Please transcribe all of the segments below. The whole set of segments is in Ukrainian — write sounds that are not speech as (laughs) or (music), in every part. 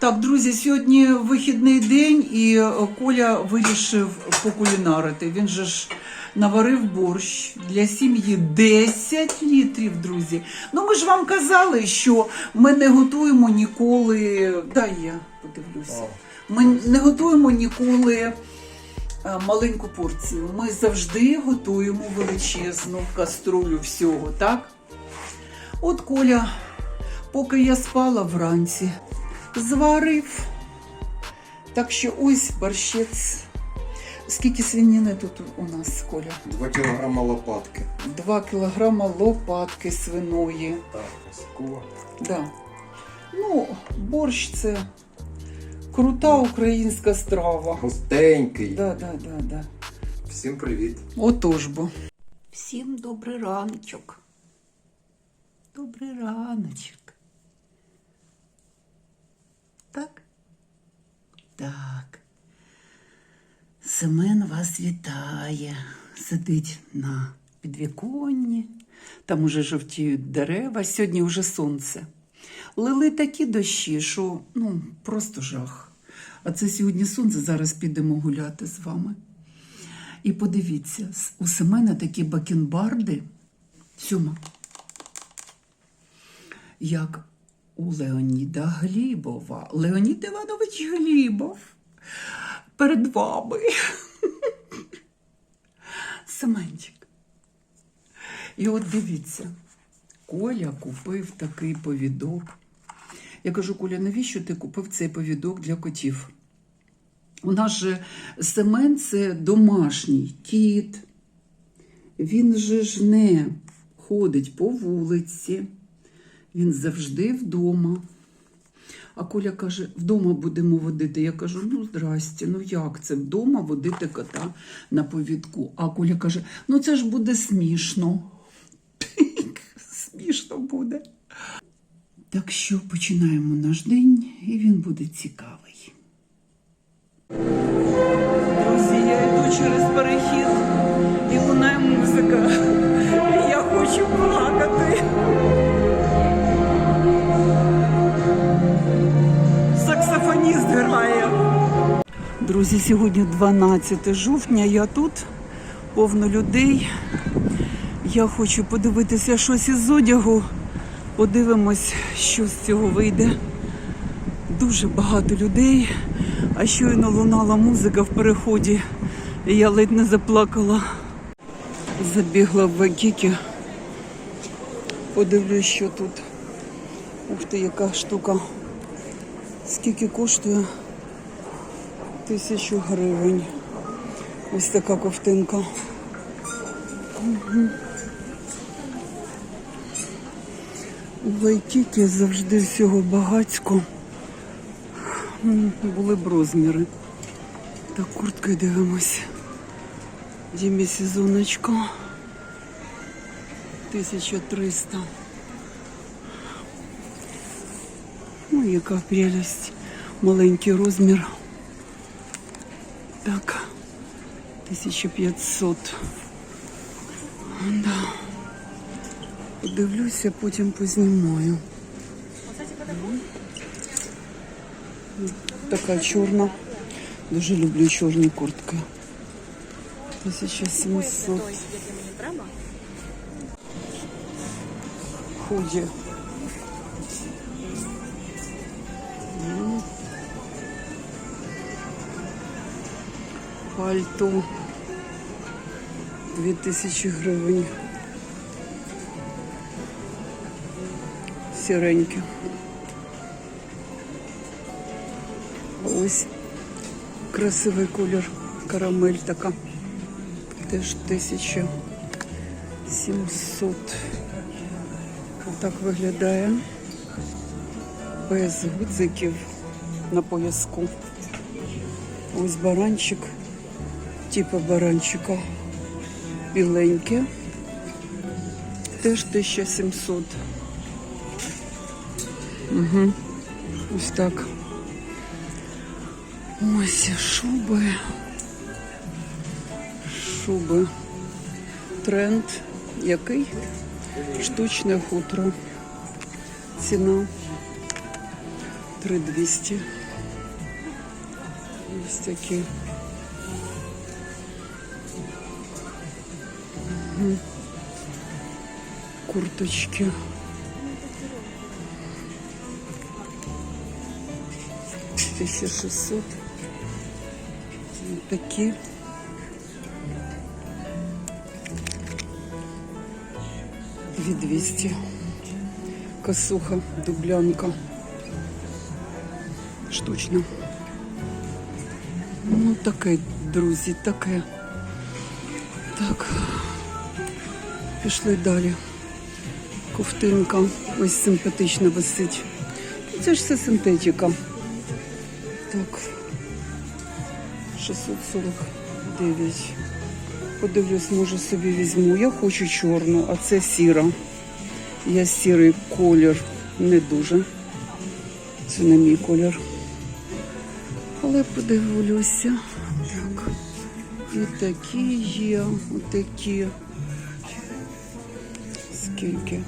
Так, друзі, сьогодні вихідний день, і е, Коля вирішив покулінарити. Він же ж наварив борщ для сім'ї 10 літрів, друзі. Ну ми ж вам казали, що ми не готуємо ніколи. Дай я подивлюся. Ми не готуємо ніколи е, маленьку порцію. Ми завжди готуємо величезну каструлю всього, так? От Коля, поки я спала вранці, зварив. Так що ось борщець. Скільки свиніни тут у нас, Коля? 2 кілограма лопатки. 2 кілограма лопатки свиної. Так. Да. Ну, борщ це крута українська страва. Густенький. Да, да, да, да. Всім привіт. Отож бо. Всім добрий раночок. Добрий раночок. Так? Так. Семен вас вітає. Сидить на підвіконні. Там уже жовтіють дерева. Сьогодні вже сонце. Лили такі дощі, що ну, просто жах. А це сьогодні сонце, зараз підемо гуляти з вами. І подивіться, у Семена такі бакенбарди, сьома, як у Леоніда Глібова. Леонід Іванович Глібов. Перед вами. Семенчик. І от дивіться, Коля купив такий повідок. Я кажу, Коля, навіщо ти купив цей повідок для котів? У нас же Семен це домашній кіт. Він же ж не ходить по вулиці, він завжди вдома. А Коля каже, вдома будемо водити. Я кажу, ну здрасте, ну як це вдома водити кота на повідку? А Коля каже, ну це ж буде смішно. (laughs) Смішно буде. Так що починаємо наш день, і він буде цікавий. Друзі, сьогодні 12 жовтня. Я тут повно людей. Я хочу подивитися щось із одягу. Подивимось, що з цього вийде. Дуже багато людей. А щойно лунала музика в переході. Я ледь не заплакала. Забігла в Вагіки. Подивлюсь, що тут. Ух ти, яка штука. Скільки коштує? Тисячу гривень. Ось така ковтинка. Мгм. У Вайкікі завжди всього багацько. Були б розміри. Так, куртки дивимось. Дімі сезоночка. 1300. Ну, яка прелість. Маленький розмір. Так. 1500. Да. Подивлюся, потім познімаю. Така чорна. Дуже люблю чорні куртки. 1700. Худі. Пальто. 2000 гривень. Сіреньке. Ось красивий колір. Карамель така. Теж 1700. Отак виглядає. Без гудзиків на пояску. Ось баранчик. Типу баранчика. Біленьке. Теж 1700. Угу. Ось так. Ось шуби. Шуби. Тренд який? Штучне хутро. Ціна 3200. Ось такі. Мгм. Курточки. Тисяча шестьсот. Такі. Дві двісті. Косуха, дублянка. Штучно. Ну, таке, друзі, таке. Так. Пішли далі. Ковтинка. Ось симпатично висить. Це ж все синтетика. Так. 649. Подивлюсь, може собі візьму. Я хочу чорну, а це сіра. Я сірий колір не дуже. Це не мій колір. Але подивлюся. Так. І такі є, отакі. Скільки?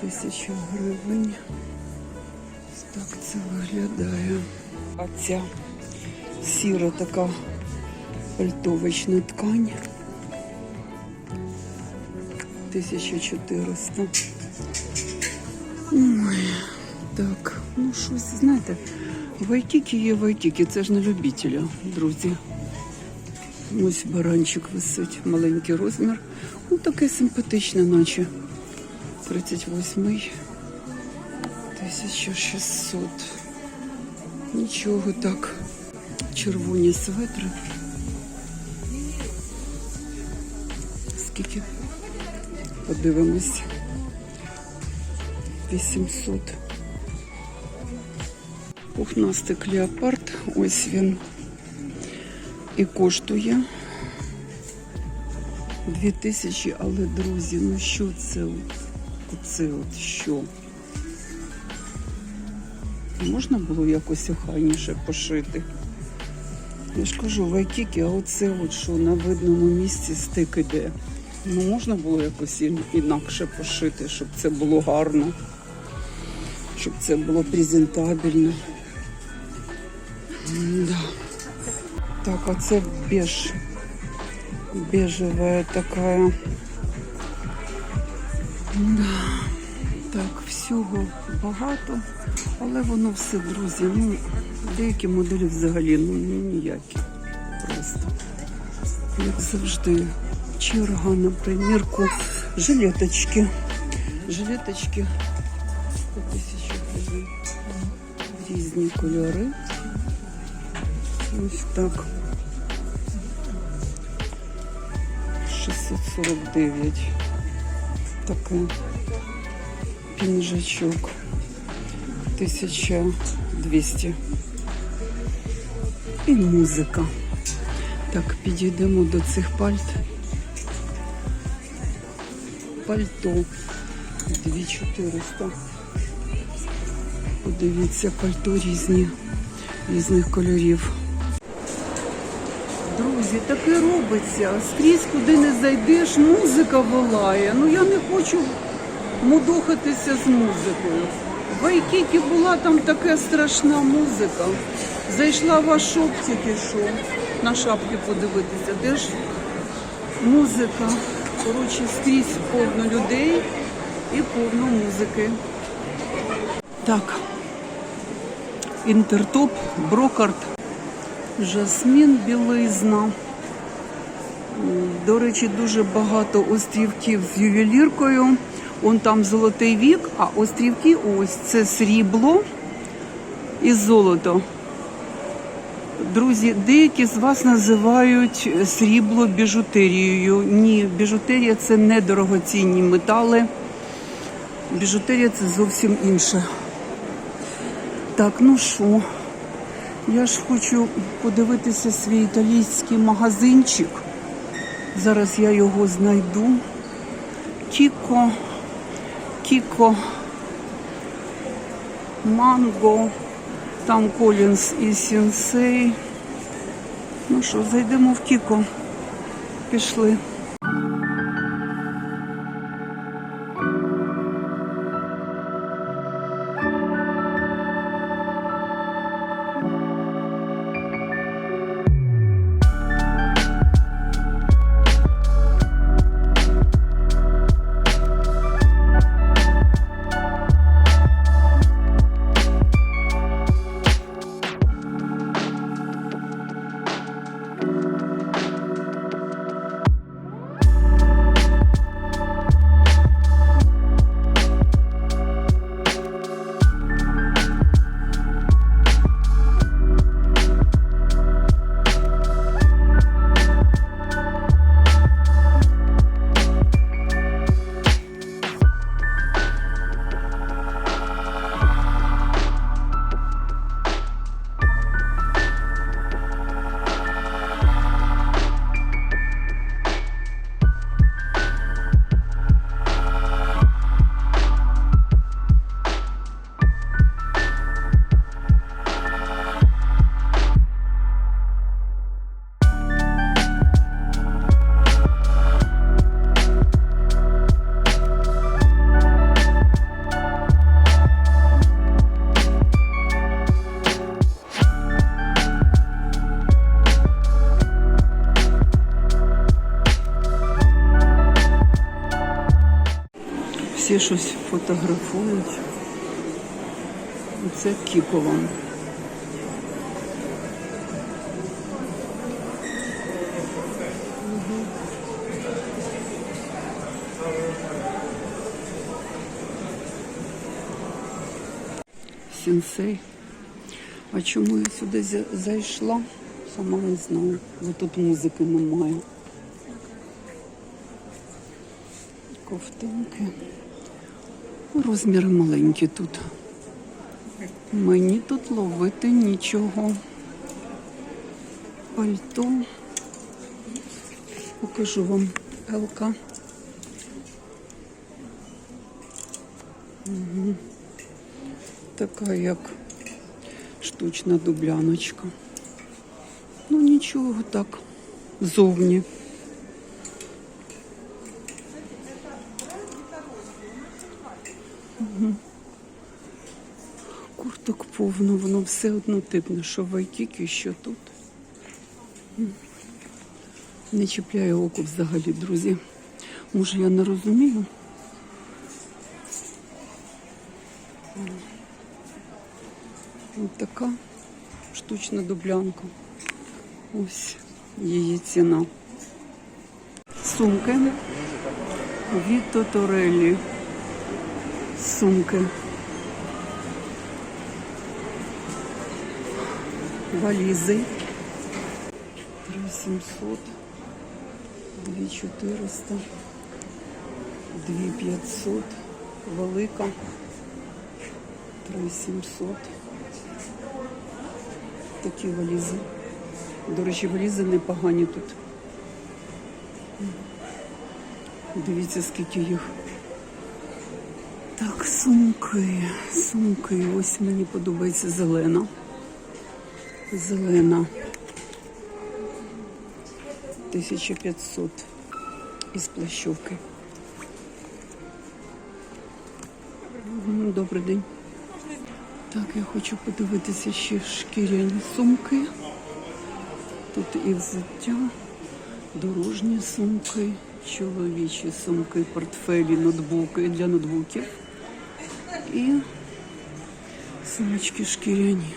Тисяча гривень. Так це виглядає. А ця сіра така пальтовочна ткань. 1400. Ой, так, ну щось, знаєте, вайкіки є вайкіки, це ж не любителя, друзі. Ось баранчик висить, маленький розмір. Ну, таке симпатичне, наче. 38-й. 1600. Нічого так. Червоні светри. Скільки? Подивимось. 800. Пухнастий клеопард. Ось він. І коштує 2000, але, друзі, ну що це? от? От що? Можна було якось охайніше пошити? Я ж кажу, вайкіки, а оце от що на видному місці стик іде. Ну, можна було якось інакше пошити, щоб це було гарно, щоб це було презентабельно. Да. Так, а це беж. Бежевая такая. Да. Так, всього багато, але воно все, друзі. Ну, деякі моделі взагалі ну, ніякі. Просто. Як завжди, черга на примірку. Жилеточки. Жилеточки по тисячу гривень. Різні кольори. Ось так. 649. Таке. Пінжачок. 1200. І музика. Так, підійдемо до цих пальт. Пальто 2400. Подивіться, пальто різні, різних кольорів. Друзі, таке робиться. Скрізь, куди не зайдеш, музика волає. Ну я не хочу мудохатися з музикою. В Айкікі була там така страшна музика. Зайшла в Ашоп тільки що на шапки подивитися. Де ж музика? Коротше, скрізь повно людей і повно музики. Так. Інтертоп, брокарт. Жасмін білизна. До речі, дуже багато острівків з ювеліркою. Он там золотий вік, а острівки ось це срібло і золото. Друзі, деякі з вас називають срібло біжутерією. Ні, біжутерія це не дорогоцінні метали. Біжутерія це зовсім інше. Так, ну що? Я ж хочу подивитися свій італійський магазинчик. Зараз я його знайду. Кіко, Кіко, Манго, там Колінс і Сінсей. Ну що, зайдемо в Кіко. Пішли. Фотографують. Це Кікова. Сенсей. А чому я сюди зайшла? Сама не знаю, бо тут музики немає. Ковтинки. Розміри маленькі тут. Мені тут ловити нічого. Пальто. Покажу вам Елка. Угу. Така як штучна дубляночка. Ну нічого так, зовні. Повно, воно все однотипне, що в Айкікі, що тут. Не чіпляє око взагалі, друзі. Може, я не розумію. Ось така штучна дублянка. Ось її ціна. Сумки від Тоторелі. Сумки. Валізи. 3700, 2400, 2500, велика, 3700. Такі валізи. До речі, валізи непогані тут. Дивіться, скільки їх. Так, сумки, сумки. Ось мені подобається зелена. Зелена. 1500 із плащовки. Добрий день. Так, я хочу подивитися ще шкіряні сумки. Тут і взуття, дорожні сумки, чоловічі сумки, портфелі, ноутбуки для ноутбуків. І сумочки шкіряні.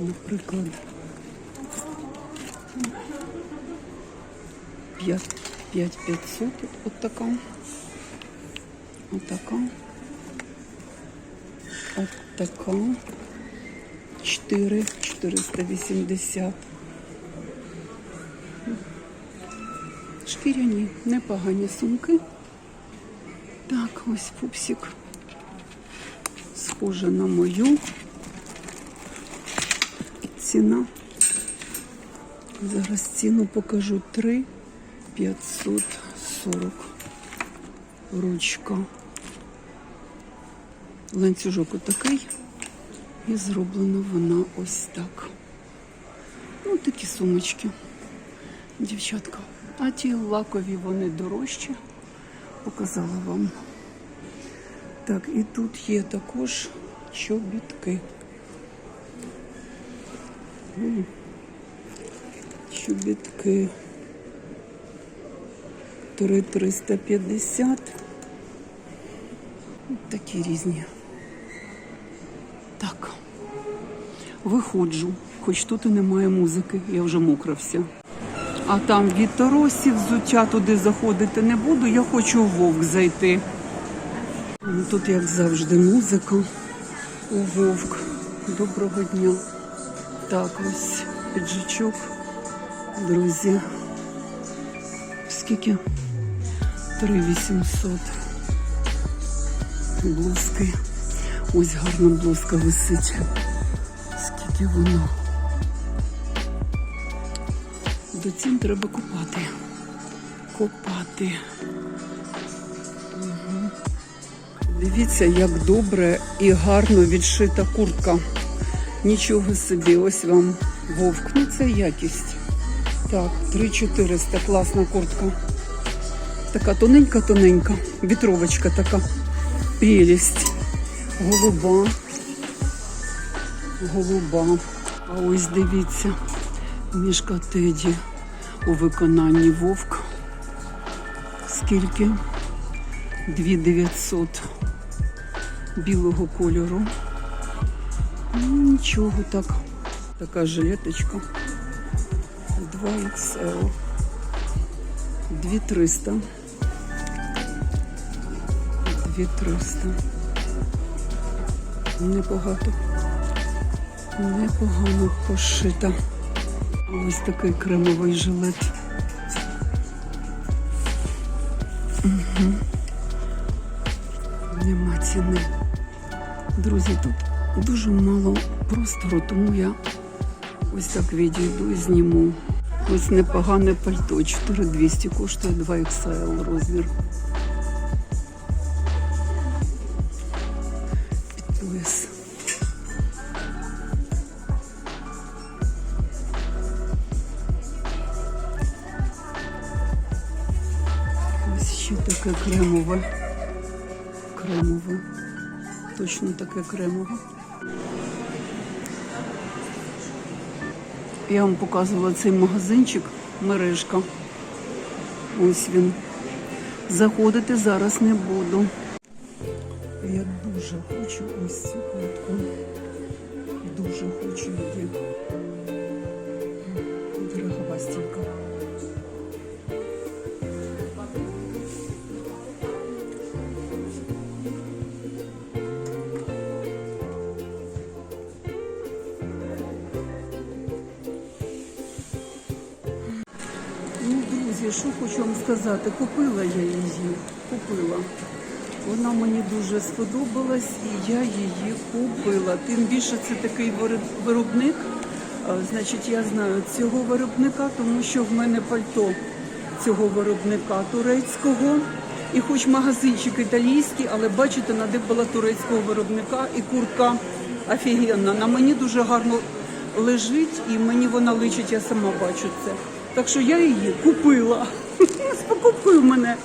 Наприклад, 5 5500 от така. От така. От така. 4 480. Шкіряні, непогані сумки. Так, ось пупсик. Схоже на мою. Ціна. Зараз ціну покажу 3 540. Ручка. Ланцюжок отакий. І зроблена вона ось так. Ну, такі сумочки. Дівчатка. А ті лакові вони дорожчі. Показала вам. Так, і тут є також чобітки. Чобітки. 3,350. Такі різні. Так. Виходжу, хоч тут і немає музики, я вже мокра вся. А там від Торосі взуття туди заходити не буду, я хочу у вовк зайти. Ну, Тут, як завжди, музика у вовк. Доброго дня. Так, ось піджачок, друзі. Скільки? 3800. Блузки. Ось гарна блузка висить. Скільки воно? До цін треба копати. Копати. Мгм. Дивіться, як добре і гарно відшита куртка. Нічого собі, ось вам вовк. Ну це якість. Так, 3400, класна куртка. Така тоненька-тоненька, вітровочка така. Прелість. Голуба. Голуба. А ось дивіться, мішка Теді у виконанні вовк. скільки? 2900 білого кольору. Ну, нічого так. Така жилеточка. 2XL. 2300. 2300. Небагато. Непогано пошита. Ось такий кремовий жилет. Угу. Нема ціни. Друзі, тут дуже мало простору, тому я ось так відійду і зніму. Ось непогане пальто. 4200 коштує 2 XL розмір. Під. Ось ще таке кремове. Кремове. Точно таке кремове. Я вам показувала цей магазинчик, мережка. Ось він. Заходити зараз не буду. Я дуже хочу ось цю куртку. Дуже хочу її. Сказати, купила я її, купила. Вона мені дуже сподобалась і я її купила. Тим більше це такий виробник. Значить, я знаю цього виробника, тому що в мене пальто цього виробника турецького. І хоч магазинчик італійський, але бачите, на була турецького виробника і куртка офігенна. На мені дуже гарно лежить і мені вона личить, я сама бачу це. Так що я її купила. З покупкою в мене